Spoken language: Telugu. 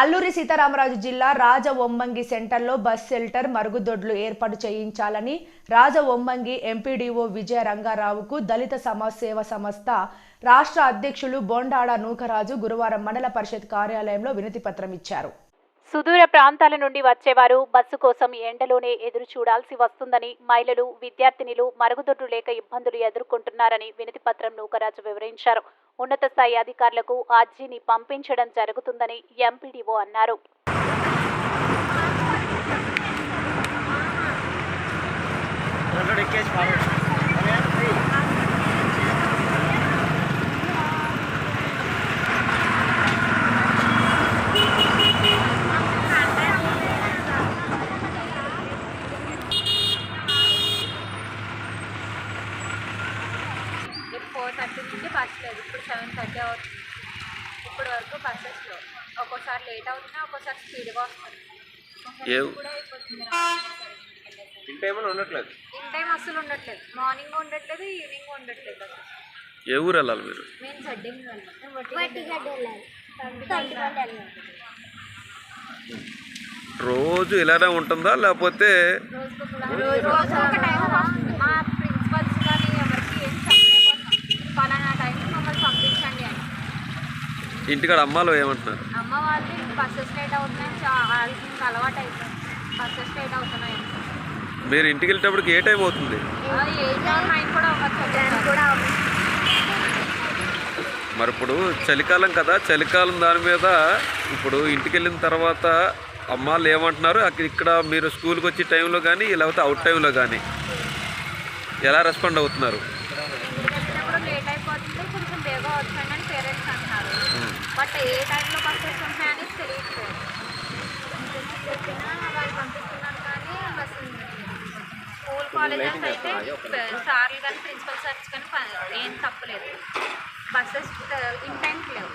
అల్లూరి సీతారామరాజు జిల్లా రాజవొమ్మంగి సెంటర్లో బస్ షెల్టర్ మరుగుదొడ్లు ఏర్పాటు చేయించాలని Rajavommangi M P D O Vijaya రంగారావుకు దళిత సమాజ్ సేవ సంస్థ రాష్ట్ర అధ్యక్షులు బోండాడ నూకరాజు గురువారం మండల పరిషత్ కార్యాలయంలో వినతి పత్రం ఇచ్చారు. సుదూర ప్రాంతాల నుండి వచ్చేవారు బస్సు కోసం ఎండలోనే ఎదురు చూడాల్సి వస్తుందని మహిళలు విద్యార్థినిలు మరుగుదొడ్లు లేక ఇబ్బందులు ఎదుర్కొంటున్నారని వినతి పత్రం నూకరాజు వివరించారు. ఉన్నత స్థాయి అధికారులకు అర్జీని పంపించడం జరుగుతుందని ఎంపీడీఓ అన్నారు. ఎక్కేసి ఫోర్ థర్టీ నుంచి బస్ లేదు ఇప్పుడు సెవెన్ థర్టీ అవుతుంది. ఇప్పుడు వరకు బస్సెస్లో ఒక్కోసారి లేట్ అవుతున్నాయి ఒక్కోసారి స్పీడ్గా వస్తుంది. ఉండట్లేదు? ఇన్ టైం అస్సలు ఉండట్లేదు. మార్నింగ్ ఉండట్లేదు ఈవినింగ్ ఉండట్లేదు అసలు ఏ ఊరు వెళ్ళాలి మీరు? మేము రోజు ఇలానే ఉంటుందా? లేకపోతే రోజు ఒక టైం మా ప్రిన్సిపల్స్ కానీ ఎవరికి ఏం చెప్పలేకపోతున్నాం పలానా టైంకి మమ్మల్ని పంపించండి అని ఇంటికాడ అమ్మాలో ఏమంటున్నారు? అమ్మ వాళ్ళు వాళ్ళకి అలవాటు అయిపోయింది. మీరు ఇంటికి వెళ్ళేటప్పటికి ఏ టైం అవుతుంది? మరి ఇప్పుడు చలికాలం కదా చలికాలం దాని మీద ఇప్పుడు ఇంటికి వెళ్ళిన తర్వాత అమ్మాళ్ళు ఏమంటున్నారు? అక్కడ ఇక్కడ మీరు స్కూల్కి వచ్చే టైంలో కానీ లేకపోతే అవుట్ టైంలో కానీ ఎలా రెస్పాండ్ అవుతున్నారు? ఏ టైంలో పంపిస్తున్నాయి ఉంటాయని తెలియట్లేదు. చెప్పినా వాళ్ళు పంపిస్తున్నారు కానీ బస్సు స్కూల్ కాలేజెస్ అయితే సార్లు కానీ ప్రిన్సిపల్ సార్స్ కానీ ఏం తప్పలేదు. బస్సెస్ ఇన్ టైంకి లేవు.